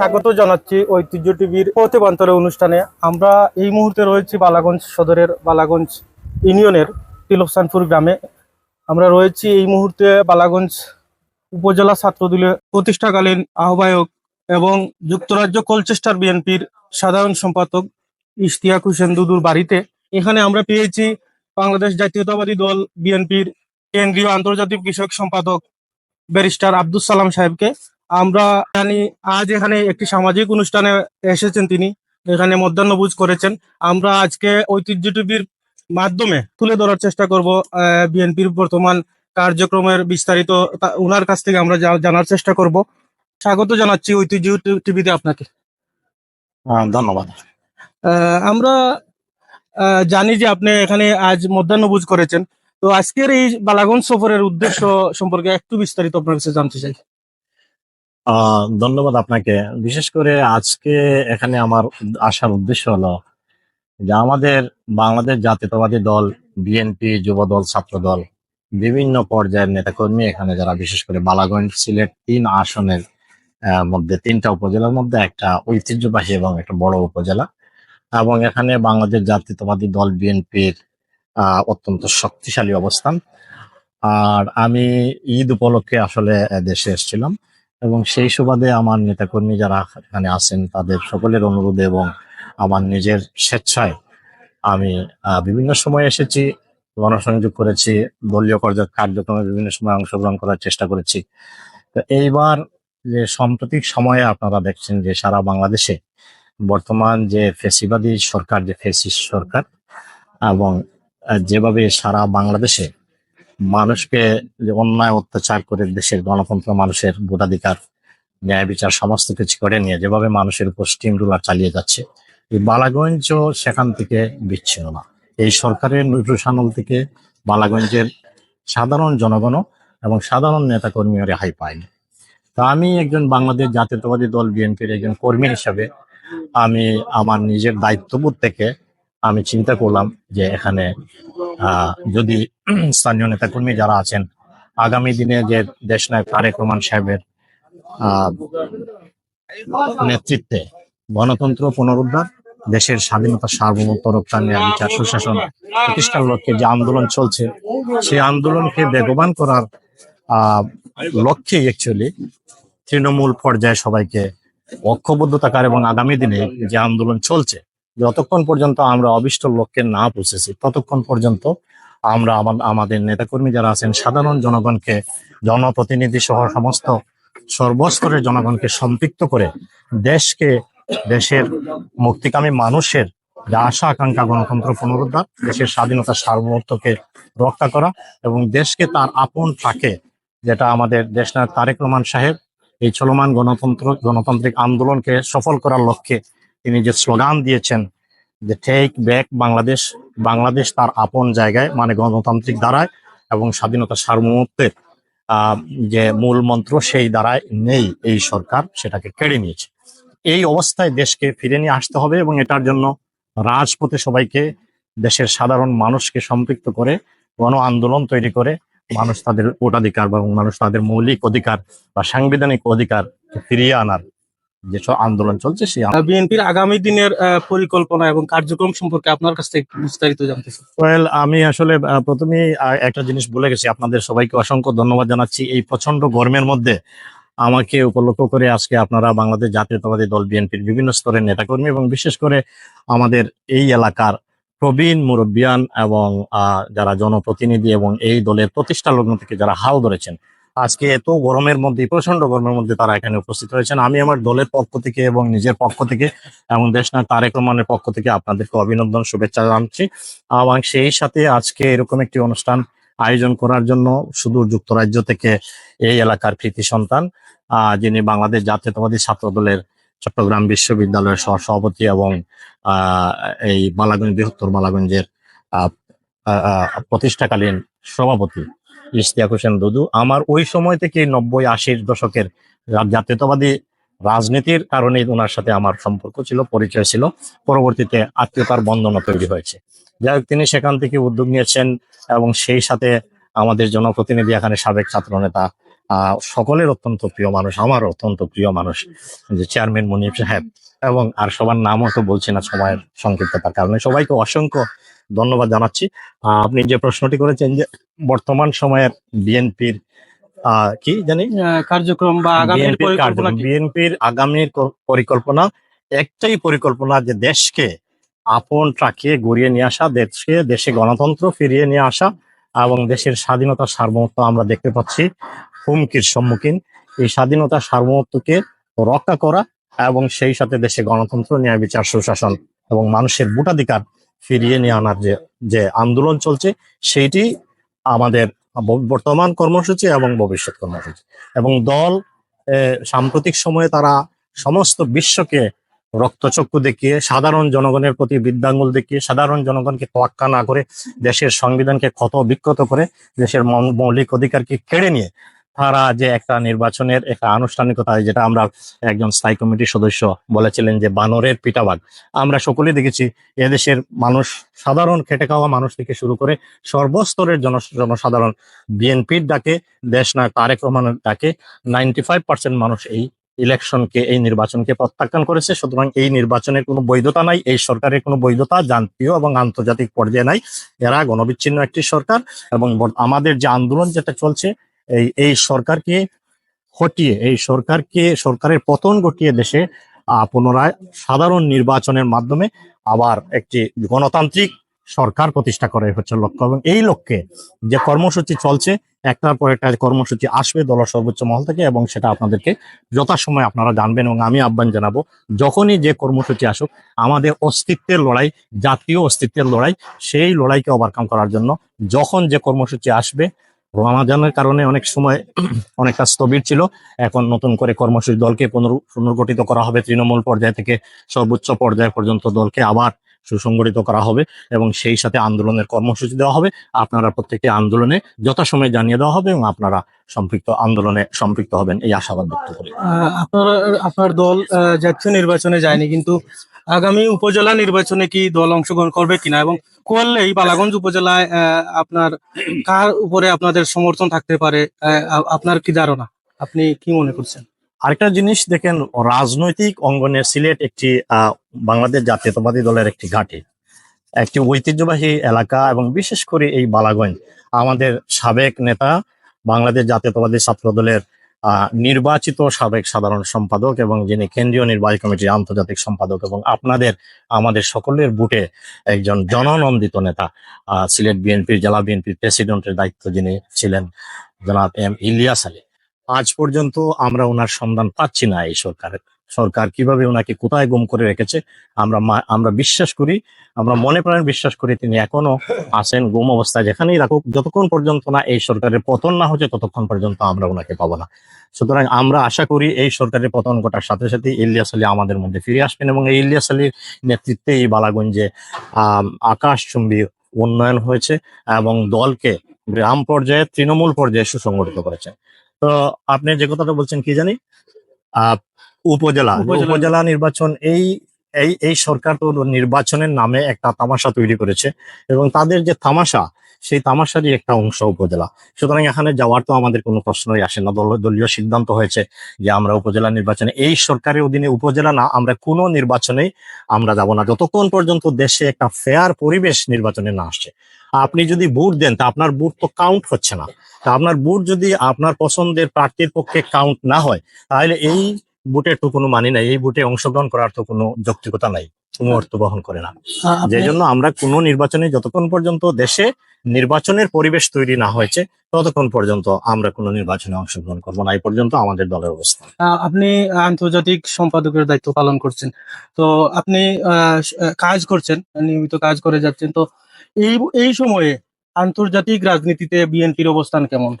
স্বাগত জানাচ্ছি ঐতিহ্য টিভির প্রতিবান্তরে অনুষ্ঠানে। আমরা এই মুহূর্তে রয়েছি বালাগঞ্জ সদরের বালাগঞ্জ ইউনিয়নের তিলকসানপুর গ্রামে। আমরা রয়েছি এই মুহূর্তে বালাগঞ্জ উপজেলা ছাত্রদলীয় প্রতিষ্ঠাকালীন আহ্বায়ক এবং যুক্তরাজ্য কলচেস্টার বিএনপির সাধারণ সম্পাদক ইশতিয়াক হোসেন দুদুর বাড়িতে। এখানে আমরা পেয়েছি বাংলাদেশ জাতীয়তাবাদী দল বিএনপির কেন্দ্রীয় আন্তর্জাতিক বিষয়ক সম্পাদক ব্যারিস্টার আব্দুল সালাম সাহেবকে। আমরা জানি আজ এখানে একটি সামাজিক অনুষ্ঠানে এসেছেন তিনি। এখানে মধ্যাহ্নভোজ করেছেন। আমরা আজকে ঐতিহ্য টিভির মাধ্যমে তুলে ধরার চেষ্টা করব বিএনপির বর্তমান কার্যক্রমের বিস্তারিত ওনার কাছ থেকে আমরা জানার চেষ্টা করব। স্বাগত জানাচ্ছি ঐতিহ্য টিভিতে আপনাকে ধন্যবাদ। আহ, আমরা আহ, জানি যে আপনি এখানে আজ মধ্যাহ্নভোজ করেছেন। তো আজকের এই বালাগঞ্জ সফরের উদ্দেশ্য সম্পর্কে একটু বিস্তারিত আপনার কাছে জানতে চাই। ধন্যবাদ আপনাকে। বিশেষ করে আজকে এখানে আমার আসার উদ্দেশ্য হলো যে আমাদের বাংলাদেশ জাতীয়তাবাদী দল, বিএনপি যুব দল ছাত্র দল বিভিন্ন পর্যায়ের নেতাকর্মী এখানে যারা বিশেষ করে বালাগঞ্জ সিলেট তিন আসনের মধ্যে তিনটা উপজেলার মধ্যে একটা ঐতিহ্যবাহী এবং একটা বড় উপজেলা এবং এখানে বাংলাদেশ জাতীয়তাবাদী দল, বিএনপির অত্যন্ত শক্তিশালী অবস্থান। আর আমি ঈদ উপলক্ষে আসলে দেশে এসেছিলাম। এবং সেই সুবাদে আমার নেতাকর্মী যারা এখানে আছেন তাদের সকলের অনুরোধে এবং আমার নিজের স্বেচ্ছায় আমি বিভিন্ন সময় এসেছি গণসংযোগ করেছি দলীয় কার্য- কার্যক্রমে বিভিন্ন সময় অংশগ্রহণ করার চেষ্টা করেছি। তো এইবার যে সাম্প্রতিক সময়ে আপনারা দেখছেন যে সারা বাংলাদেশে বর্তমান যে ফেসিবাদী সরকার যে ফেসিস সরকার এবং যেভাবে সারা বাংলাদেশে মানুষকে যে অন্যায়, অত্যাচার করে দেশের গণতন্ত্র, মানুষের ভোটাধিকার, ন্যায় বিচার সমস্ত কিছু করে নিয়ে যেভাবে মানুষের উপর স্টিম রুলার চালিয়ে যাচ্ছে, এই বালাগঞ্জ সেখান থেকে বিচ্ছিন্ন না। এই সরকারের নির্দেশানল থেকে বালাগঞ্জের সাধারণ জনগণ এবং সাধারণ নেতাকর্মীরা রেহাই পায়নি। তা আমি একজন বাংলাদেশ জাতীয়তাবাদী দল, বিএনপির একজন কর্মী হিসাবে আমি আমার নিজের দায়িত্ববোধ থেকে আমি চিন্তা করলাম যে এখানে যদি স্থানীয় নেতাকর্মী যারা আছেন, আগামী দিনে যে দেশনায়ক তারেক রহমান সাহেবের নেতৃত্বে গণতন্ত্র পুনরুদ্ধার, দেশের স্বাধীনতা সার্বভৌমত্ব রক্ষা ন্যায় বিচার, সুশাসন প্রতিষ্ঠার লক্ষ্যে যে আন্দোলন চলছে, সেই আন্দোলনকে বেগবান করার লক্ষ্যে অ্যাকচুয়ালি তৃণমূল পর্যায়ে সবাইকে ঐক্যবদ্ধ থাকার এবং আগামী দিনে যে আন্দোলন চলছে যতক্ষণ পর্যন্ত আমরা অবিষ্ট লক্ষ্যে না পৌঁছেছি ততক্ষণ পর্যন্ত আমরা আমা- আমাদের নেতাকর্মী যারা আছেন, সাধারণ জনগণকে, জনপ্রতিনিধি সহ সমস্ত সর্বস্তরের জনগণকে সম্পৃক্ত করে দেশকে, দেশের মুক্তিকামী মানুষের যে আশা, আকাঙ্ক্ষা, গণতন্ত্র পুনরুদ্ধার, দেশের স্বাধীনতা, সার্বভৌমত্বকে রক্ষা করা এবং দেশকে তার আপন থাকে যেটা আমাদের দেশনায়ক তারেক রহমান সাহেব, এই চলমান গণতন্ত্র, গণতান্ত্রিক আন্দোলনকে সফল করার লক্ষ্যে তিনি যে স্লোগান দিয়েছেন যে টেক ব্যাক বাংলাদেশ বাংলাদেশ তার আপন জায়গায় মানে গণতান্ত্রিক দ্বারায় এবং স্বাধীনতা সার্বভৌমত্বের যে মূল মন্ত্র সেই দ্বারায় নেই এই সরকার, সেটাকে কেড়ে নিয়েছে। এই অবস্থায় দেশকে ফিরে নিয়ে আসতে হবে এবং এটার জন্য রাজপথে সবাইকে, দেশের সাধারণ মানুষকে সম্পৃক্ত করে, গণ আন্দোলন তৈরি করে, মানুষ তাদের ভোটাধিকার বা মানুষ তাদের মৌলিক অধিকার বা সাংবিধানিক অধিকার ফিরিয়ে আনার যে সব আন্দোলন চলছে সেই বিএনপির আগামী দিনের আহ, পরিকল্পনা এবং কার্যক্রম সম্পর্কে আপনার কাছ থেকে বিস্তারিত জানতে চাই। ওয়েল আমি আসলে আহ, একটা জিনিস বলে গেছি। আপনাদের সবাইকে অসংখ্য ধন্যবাদ জানাচ্ছি। এই প্রচণ্ড গরমের মধ্যে আমাকে উপলক্ষ করে আজকে আপনারা বাংলাদেশ জাতীয়তাবাদী দল বিএনপির বিভিন্ন স্তরের নেতাকর্মী এবং বিশেষ করে আমাদের এই এলাকার প্রবীণ মুরব্বিয়ান এবং আহ, যারা জনপ্রতিনিধি এবং এই দলের প্রতিষ্ঠা লগ্ন থেকে যারা হাল ধরেছেন আজকে এত গরমের মধ্যে প্রচণ্ড গরমের মধ্যে তারা এখানে উপস্থিত হয়েছেন আমি আমার দলের পক্ষ থেকে এবং নিজের পক্ষ থেকে এবং দেশনাথ তারেক রহমানের পক্ষ থেকে আপনাদেরকে অভিনন্দন শুভেচ্ছা জানাচ্ছি। এবং সেই সাথে আজকে এরকম একটি অনুষ্ঠান আয়োজন করার জন্য সুদূর যুক্তরাজ্য থেকে এই এলাকার কৃতি সন্তান আহ, যিনি বাংলাদেশ জাতীয়তাবাদী ছাত্র দলের চট্টগ্রাম বিশ্ববিদ্যালয়ের সহ সভাপতি এবং আহ, এই বালাগঞ্জ বৃহত্তর আহ, প্রতিষ্ঠাকালীন সভাপতি। ইশতিয়াক হোসেন দুদু। আমার ওই সময় থেকে নব্বই আশির দশকের জাতীয়তাবাদী রাজনীতির কারণে ওনার সাথে আমার সম্পর্ক ছিল পরিচয় ছিল। পরবর্তীতে আত্মীয়তার বন্ধনও তৈরি হয়েছে। যাই হোক তিনি সেখান থেকে উদ্যোগ নিয়েছেন এবং সেই সাথে আমাদের জনপ্রতিনিধি এখানে সাবেক ছাত্র নেতা আহ, সকলের অত্যন্ত প্রিয় মানুষ আমার অত্যন্ত প্রিয় মানুষ যে চেয়ারম্যান মুনিব সাহেব। এবং আর সবার নামও তো বলছি না সময়ের সংক্ষিপ্ততার কারণে। সবাইকে অসংখ্য ধন্যবাদ জানাচ্ছি। আপনি যে প্রশ্নটি করেছেন যে বর্তমান সময়ের বিএনপির কি জানি? কার্যক্রম বা বিএনপির আগামীর পরিকল্পনা একটাই পরিকল্পনা যে দেশকে আপন ট্রাকে গড়িয়ে নিয়ে আসা দেশকে দেশে গণতন্ত্র ফিরিয়ে নিয়ে আসা এবং দেশের স্বাধীনতা সার্বভৌমত্ব আমরা দেখতে পাচ্ছি। হুমকির সম্মুখীন এই স্বাধীনতা সার্বভৌমত্বকে রক্ষা করা এবং সেই সাথে দেশে গণতন্ত্র, ন্যায় বিচার, সুশাসন এবং মানুষের ভোটাধিকার ফিরিয়ে নিয়ে আনার যে যে আন্দোলন চলছে, সেইটি আমাদের বর্তমান কর্মসূচি এবং ভবিষ্যৎ কর্মসূচি। এবং দল সাম্প্রতিক সময়ে তারা সমস্ত বিশ্বকে রক্তচক্ষু দেখিয়ে, সাধারণ জনগণের প্রতি বিদ্যাঙ্গুল দেখিয়ে, সাধারণ জনগণকে তোয়াক্কা না করে দেশের সংবিধানকে ক্ষত বিক্ষত করে, দেশের মৌলিক অধিকারকে কেড়ে নিয়ে তারা যে একটা নির্বাচনের একটা আনুষ্ঠানিকতা যেটা আমরা একজন স্থায়ী কমিটির সদস্য বলেছিলেন যে বানরের পিটাবাগ আমরা সকলেই দেখেছি এদেশের মানুষ, সাধারণ খেটে খাওয়া মানুষ থেকে শুরু করে সর্বস্তরের জন, জনসাধারণ বিএনপির ডাকে, দেশ নায়ক তারেক রহমানের ডাকে নাইনটি ফাইভ পার্সেন্ট মানুষ এই ইলেকশনকে, এই নির্বাচনকে প্রত্যাখ্যান করেছে। সুতরাং এই নির্বাচনের কোনো বৈধতা নাই, এই সরকারের কোনো বৈধতা জাতীয় এবং আন্তর্জাতিক পর্যায়ে নাই। এরা গণবিচ্ছিন্ন একটি সরকার এবং আমাদের যে আন্দোলন যেটা চলছে এই এই সরকারকে হটিয়ে এই সরকারকে, সরকারের পতন ঘটিয়ে দেশে পুনরায় সাধারণ নির্বাচনের মাধ্যমে আবার একটি গণতান্ত্রিক সরকার প্রতিষ্ঠা করে হচ্ছে লক্ষ্য। এবং এই লক্ষ্যে যে কর্মসূচি চলছে, একটার পর একটা কর্মসূচি আসবে দল সর্বোচ্চ মহল থেকে এবং সেটা আপনাদেরকে যথাসময়ে আপনারা জানবেন এবং আমি আহ্বান জানাব, যখনই যে কর্মসূচি আসুক, আমাদের অস্তিত্বের লড়াই, জাতীয় অস্তিত্বের লড়াই, সেই লড়াইকে ওভারকাম করার জন্য যখন যে কর্মসূচি আসবে রমাজানের কারণে অনেক সময় অনেকটা স্থবির ছিল। এখন নতুন করে কর্মসূচি দলকে পুনর- পুনর্গঠিত করা হবে। তৃণমূল পর্যায় থেকে সর্বোচ্চ পর্যায় পর্যন্ত দলকে আবার সুসংগঠিত করা হবে এবং সেই সাথে আন্দোলনের কর্মসূচি দেওয়া হবে। আপনারা প্রত্যেকটি আন্দোলনে যথাসময়ে জানিয়ে দেওয়া হবে এবং আপনারা সম্পৃক্ত আন্দোলনে সম্পৃক্ত হবেন। এই আশাবাদ ব্যক্ত করি। আপনার আপনার দল জাতীয় নির্বাচনে যায়নি, কিন্তু আগামী উপজেলা নির্বাচনে কি দল অংশগ্রহণ করবে কিনা? এবং করলেই বালাগঞ্জ উপজেলায় আপনার কার উপরে আপনাদের সমর্থন থাকতে পারে? আপনার কি ধারণা? আপনি কি মনে করছেন? আরেকটা জিনিস দেখেন, রাজনৈতিক অঙ্গনে সিলেট একটি বাংলাদেশ জাতীয়তাবাদী দলের একটি ঘাঁটি। একটি ঐতিহ্যবাহী এলাকা এবং বিশেষ করে এই বালাগঞ্জ। আমাদের সাবেক নেতা বাংলাদেশ জাতীয়তাবাদী ছাত্র দলের নির্বাচিত সাবেক সাধারণ সম্পাদক এবং যিনি কেন্দ্রীয় নির্বাহী কমিটির আন্তর্জাতিক সম্পাদক এবং আপনাদের, আমাদের সকলের বুটে একজন জননন্দিত নেতা সিলেট বিএনপির, জেলা বিএনপির প্রেসিডেন্টের দায়িত্ব যিনি ছিলেন জনাব এম ইলিয়াস আলী। আজ পর্যন্ত আমরা ওনার সন্ধান পাচ্ছি না এই সরকারের। সরকার কীভাবে ওনাকে কোথায় গুম করে রেখেছে, আমরা আমরা বিশ্বাস করি, আমরা মনে প্রাণে বিশ্বাস করি তিনি এখনও আছেন গুম অবস্থায় যেখানেই রাখুক যতক্ষণ পর্যন্ত না এই সরকারের পতন না হচ্ছে, ততক্ষণ পর্যন্ত আমরা ওনাকে পাবো না। সুতরাং আমরা আশা করি এই সরকারের পতন ঘটার সাথে সাথে ইলিয়াস আলী আমাদের মধ্যে ফিরে আসবেন এবং এই ইলিয়াস আলীর নেতৃত্বে এই বালাগঞ্জে আহ আকাশচুম্বী উন্নয়ন হয়েছে এবং দলকে গ্রাম পর্যায়ে, তৃণমূল পর্যায়ে সুসংগঠিত করেছে। তো আপনি যে কথাটা বলছেন কি জানি? আহ উপজেলা। উপজেলা। নির্বাচন এই এই এই সরকার তো নির্বাচনের নামে একটা তামাশা তৈরি করেছে এবং তাদের যে তামাশা সেই তামাশারই একটা অংশ উপজেলা। সুতরাং এখানে যাওয়ার তো আমাদের কোনো প্রশ্নই আসে না। দল- দলীয় সিদ্ধান্ত হয়েছে যে আমরা উপজেলা নির্বাচনে এই সরকারের অধীনে উপজেলা না আমরা কোনো নির্বাচনেই আমরা যাব না। যতক্ষণ পর্যন্ত দেশে একটা ফেয়ার পরিবেশ নির্বাচনে না আসছে। আপনি যদি ভোট দেন তা আপনার ভোট তো কাউন্ট হচ্ছে না। তা আপনার ভোট যদি আপনার পছন্দের প্রার্থীর পক্ষে কাউন্ট না হয় তাহলে এই ভোটের তো কোনো মানে নাই এই ভোটে অংশগ্রহণ করার তো কোনো যৌক্তিকতা নাই কোনো অর্থ বহন করে না। আহ, আপনি- যে জন্য আমরা কোনো নির্বাচনে যতক্ষণ পর্যন্ত দেশে নির্বাচনের পরিবেশ তৈরি না হয়েছে ততক্ষণ পর্যন্ত আমরা কোনো নির্বাচনে অংশগ্রহণ করব না এই পর্যন্ত আমাদের দলের অবস্থা আপনি আন্তর্জাতিক সম্পাদকের দায়িত্ব পালন করছেন। তো আপনি আহ, কাজ করছেন নিয়মিত কাজ করে যাচ্ছেন তো এই এই সময়ে আন্তর্জাতিক রাজনীতিতে বিএনপির অবস্থান কেমন?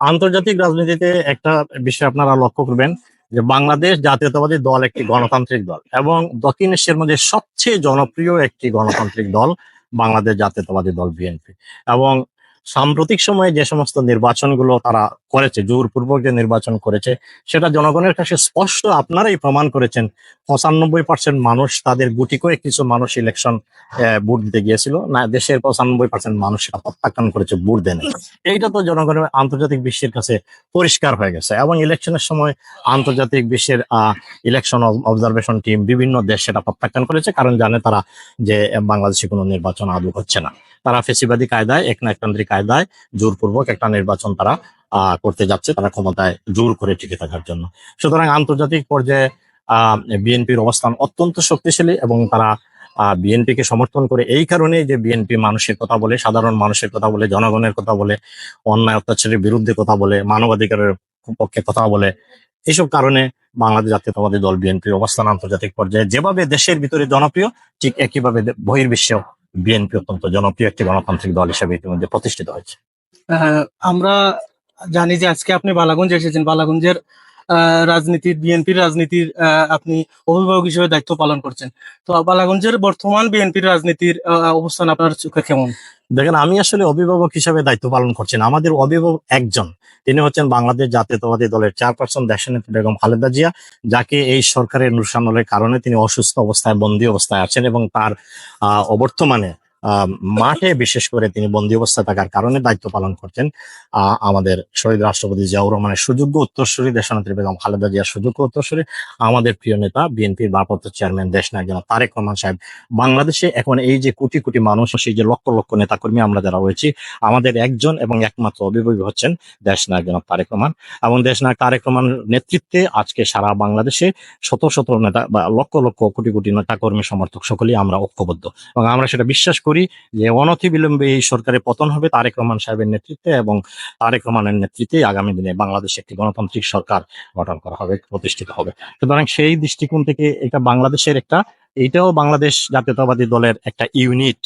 আন্তর্জাতিক রাজনীতিতে একটা বিষয় আপনারা লক্ষ্য করবেন যে বাংলাদেশ জাতীয়তাবাদী দল একটি গণতান্ত্রিক দল এবং দক্ষিণ এশিয়ার মধ্যে সবচেয়ে জনপ্রিয় একটি গণতান্ত্রিক দল বাংলাদেশ জাতীয়তাবাদী দল বিএনপি এবং সাম্প্রতিক সময়ে যে সমস্ত নির্বাচনগুলো তারা করেছে, জোরপূর্বক যে নির্বাচন করেছে, সেটা জনগণের কাছে স্পষ্ট আপনারাই প্রমাণ করেছেন। পঁচানব্বই পার্সেন্ট মানুষ তাদের গুটি কয়েক কিছু মানুষ ইলেকশন ভোট দিতে গিয়েছিল। না, দেশের পঁচানব্বই পার্সেন্ট মানুষ সেটা প্রত্যাখ্যান করেছে, ভোট দেন এইটা তো জনগণের আন্তর্জাতিক বিশ্বের কাছে পরিষ্কার হয়ে গেছে এবং ইলেকশনের সময় আন্তর্জাতিক বিশ্বের ইলেকশন অবজারভেশন টিম বিভিন্ন দেশ সেটা প্রত্যাখ্যান করেছে। কারণ জানে তারা যে, বাংলাদেশে কোনো নির্বাচন আদৌ হচ্ছে না। তারা ফেসিবাদী কায়দায়, এক একনায়কতান্ত্রিক কায়দায় জোরপূর্বক একটা নির্বাচন তারা করতে যাচ্ছে, তারা ক্ষমতায় জোর করে টিকে থাকার জন্য। সুতরাং আন্তর্জাতিক পর্যায়ে বিএনপির অবস্থান অত্যন্ত শক্তিশালী এবং তারা বিএনপি কে সমর্থন করে এই কারণেই যে বিএনপি মানুষের কথা বলে, সাধারণ মানুষের কথা বলে, জনগণের কথা বলে, অন্যায়, অত্যাচারের বিরুদ্ধে কথা বলে, মানবাধিকারের পক্ষে কথা বলে এইসব কারণে বাংলাদেশ জাতীয়তাবাদী দল বিএনপির অবস্থান আন্তর্জাতিক পর্যায়ে যেভাবে দেশের ভিতরে জনপ্রিয়, ঠিক একইভাবে বহির্বিশ্বেও বিএনপি অত্যন্ত জনপ্রিয় একটি গণতান্ত্রিক দল হিসেবে ইতিমধ্যে প্রতিষ্ঠিত হয়েছে। আমরা জানি যে আজকে আপনি বালাগঞ্জ এসেছেন। বালাগঞ্জের রাজনীতির, বিএনপির রাজনীতির আপনি অভিভাবক হিসেবে দায়িত্ব পালন করছেন। তো বালাগঞ্জের বর্তমান বিএনপির রাজনীতির অবস্থান আপনার চোখে কেমন? দেখেন, আমি আসলে অভিভাবক হিসেবে দায়িত্ব পালন করছেন আমাদের অভিভাবক একজন, তিনি হচ্ছেন বাংলাদেশ জাতীয়তাবাদী দলের চেয়ারপারসন দেশনেত্রী বেগম খালেদা জিয়া, যাকে এই সরকারের নুসানলের কারণে তিনি অসুস্থ অবস্থায়, বন্দী অবস্থায় আছেন এবং তার অবর্তমানে মাঠে বিশেষ করে তিনি বন্দী অবস্থায় থাকার কারণে দায়িত্ব পালন করছেন আহ, আমাদের শহীদ রাষ্ট্রপতি জিয়াউর রহমানের সুযোগ্য উত্তরসূরি দেশনেত্রী বেগম খালেদা জিয়ার সুযোগ্য উত্তরসূরি। আমাদের প্রিয় নেতা বিএনপির ভারপ্রাপ্ত চেয়ারম্যান দেশ নায়ক জনাব তারেক রহমান সাহেব। বাংলাদেশে এখন এই যে কোটি কোটি মানুষ সেই যে লক্ষ লক্ষ নেতাকর্মী আমরা যারা রয়েছি আমাদের একজন এবং একমাত্র অভিভাবক হচ্ছেন দেশ নায়ক জনাব তারেক রহমান। এবং দেশ নায়ক তারেক রহমানের নেতৃত্বে আজকে সারা বাংলাদেশে শত শত নেতা বা লক্ষ লক্ষ কোটি কোটি নেতা কর্মী সমর্থক সকলেই আমরা ঐক্যবদ্ধ। এবং আমরা সেটা বিশ্বাস করি যে অনতি বিলম্বে এই সরকারের পতন হবে তারেক রহমান সাহেবের নেতৃত্বে এবং তারেক রহমানের নেতৃত্বে আগামী দিনে বাংলাদেশে একটি গণতান্ত্রিক সরকার গঠন করা হবে, প্রতিষ্ঠিত হবে। সুতরাং সেই দৃষ্টিকোণ থেকে এটা বাংলাদেশের একটা এইটাও বাংলাদেশ জাতীয়তাবাদী দলের একটা ইউনিট,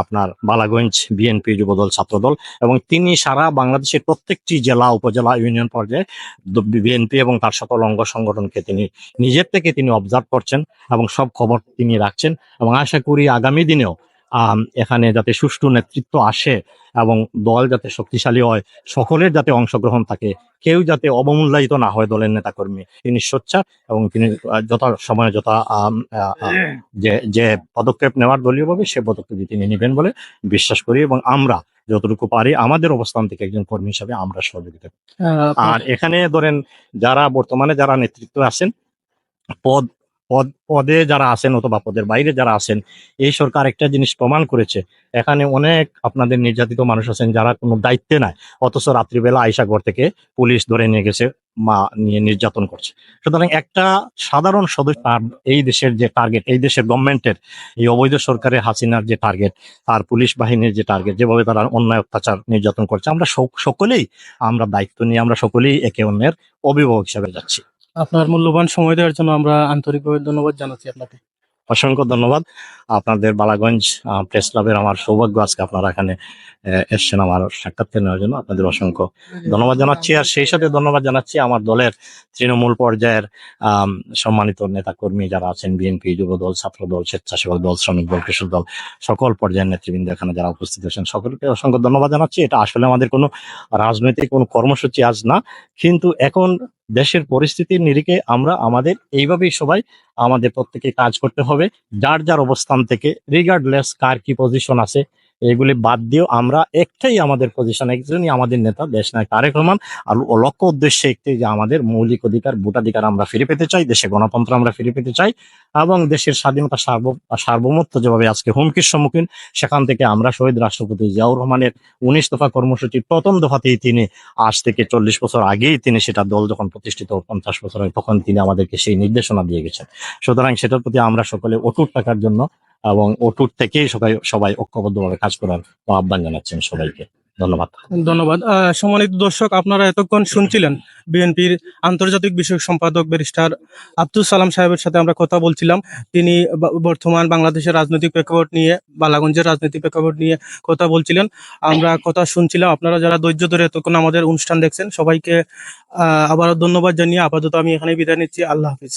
আপনার বালাগঞ্জ বিএনপি যুবদল ছাত্রদল এবং তিনি সারা বাংলাদেশের প্রত্যেকটি জেলা, উপজেলা, ইউনিয়ন পর্যায়ে বিএনপি এবং তার সকল অঙ্গ সংগঠনকে তিনি নিজের থেকে তিনি অবজার্ভ করছেন এবং সব খবর তিনি রাখছেন এবং আশা করি আগামী দিনেও এখানে যাতে সুষ্ঠু নেতৃত্ব আসে এবং দল যাতে শক্তিশালী হয় সকলের যাতে অংশগ্রহণ থাকে কেউ যাতে অবমূল্যায়িত না হয় দলের নেতাকর্মী তিনি সোচ্চার এবং তিনি যথা সময়ে যথা যে যে পদক্ষেপ নেওয়ার দলীয়ভাবে সে পদক্ষেপ তিনি নেবেন বলে বিশ্বাস করি এবং আমরা যতটুকু পারি আমাদের অবস্থান থেকে একজন কর্মী হিসাবে আমরা সহযোগিতা আর এখানে ধরেন যারা বর্তমানে যারা নেতৃত্ব আছেন পদ পদ, পদে যারা আছেন অথবা পদের বাইরে যারা আছেন, এই সরকার একটা জিনিস প্রমাণ করেছে। এখানে অনেক আপনাদের নির্যাতিত মানুষ আছেন যারা কোনো দায়িত্বে নাই, অথচ রাত্রিবেলা আইসা ঘর থেকে পুলিশ ধরে নিয়ে গেছে, মা নিয়ে নির্যাতন করছে। সুতরাং একটা সাধারণ সদস্য তার এই দেশের যে টার্গেট এই দেশের গভর্নমেন্টের এই অবৈধ সরকারের হাসিনার যে টার্গেট তার পুলিশ বাহিনীর যে টার্গেট যেভাবে তারা অন্যায় অত্যাচার নির্যাতন করছে, আমরা সকলেই আমরা দায়িত্ব নিয়ে আমরা সকলেই একে অন্যের অভিভাবক হিসাবে যাচ্ছি। আপনার মূল্যবান সময় দেওয়ার জন্য আমরা আন্তরিকভাবে ধন্যবাদ জানাচ্ছি আপনাকে। অসংখ্য ধন্যবাদ। আপনাদের বালাগঞ্জ প্রেস ক্লাবের আমার সৌভাগ্য আজকে আপনারা এখানে এসছেন আমার সাক্ষাৎকার নেওয়ার জন্য আপনাদের অসংখ্য ধন্যবাদ। জানাচ্ছি। আর সেই সাথে ধন্যবাদ জানাচ্ছি আমার দলের তৃণমূল পর্যায়ের সম্মানিত নেতা কর্মী যারা আছেন বিএনপি যুব দল ছাত্র দল স্বেচ্ছাসেবক দল শ্রমিক দল কৃষক দল সকল পর্যায়ের নেতৃবৃন্দ এখানে যারা উপস্থিত আছেন সকলকে অসংখ্য ধন্যবাদ জানাচ্ছি। এটা আসলে আমাদের কোনো রাজনৈতিক কোনো কর্মসূচি আজ না কিন্তু এখন দেশের পরিস্থিতির নিরিখে আমরা আমাদের এইভাবেই সবাই আমাদের প্রত্যেকে কাজ করতে হবে। যার যার অবস্থান থেকে রিগার্ডলেস কার কি পজিশন আছে, এগুলি বাদ দিয়েও আমরা একটাই আমাদের পজিশন একজনই আমাদের নেতা দেশ নায়ক তারেক রহমান। আর লক্ষ্য উদ্দেশ্যে একটি যে আমাদের মৌলিক অধিকার, ভোটাধিকার আমরা ফিরে পেতে চাই, দেশে গণতন্ত্র আমরা ফিরে পেতে চাই, এবং দেশের স্বাধীনতা সার্ব, সার্বভৌমত্ব যেভাবে আজকে হুমকির সম্মুখীন, সেখান থেকে আমরা শহীদ রাষ্ট্রপতি জিয়াউর রহমানের উনিশ দফা কর্মসূচির প্রথম দফাতেই তিনি আজ থেকে চল্লিশ বছর আগেই তিনি সেটা দল যখন প্রতিষ্ঠিত পঞ্চাশ বছর তখন তিনি আমাদেরকে সেই নির্দেশনা দিয়ে গেছেন। সুতরাং সেটার প্রতি আমরা সকলে অটুট থাকার জন্য এবং অটুট থেকেই সবাই সবাই ঐক্যবদ্ধভাবে কাজ করার আহ্বান জানাচ্ছেন সবাইকে। ধন্যবাদ। ধন্যবাদ। সম্মানিত দর্শক, আপনারা এতক্ষণ শুনছিলেন বিএনপির আন্তর্জাতিক বিষয়ক সম্পাদক ব্যারিস্টার আব্দুল সালাম সাহেবের সাথে আমরা কথা বলছিলাম। তিনি বর্তমান বাংলাদেশের রাজনৈতিক প্রেক্ষাপট নিয়ে, বালাগঞ্জের রাজনৈতিক প্রেক্ষাপট নিয়ে কথা বলছিলেন। আমরা কথা শুনছিলাম। আপনারা যারা ধৈর্য ধরে এতক্ষণ আমাদের অনুষ্ঠান দেখছেন, সবাইকে আবারও ধন্যবাদ জানিয়ে আপাতত আমি এখানে বিদায় নিচ্ছি। আল্লাহ হাফিজ।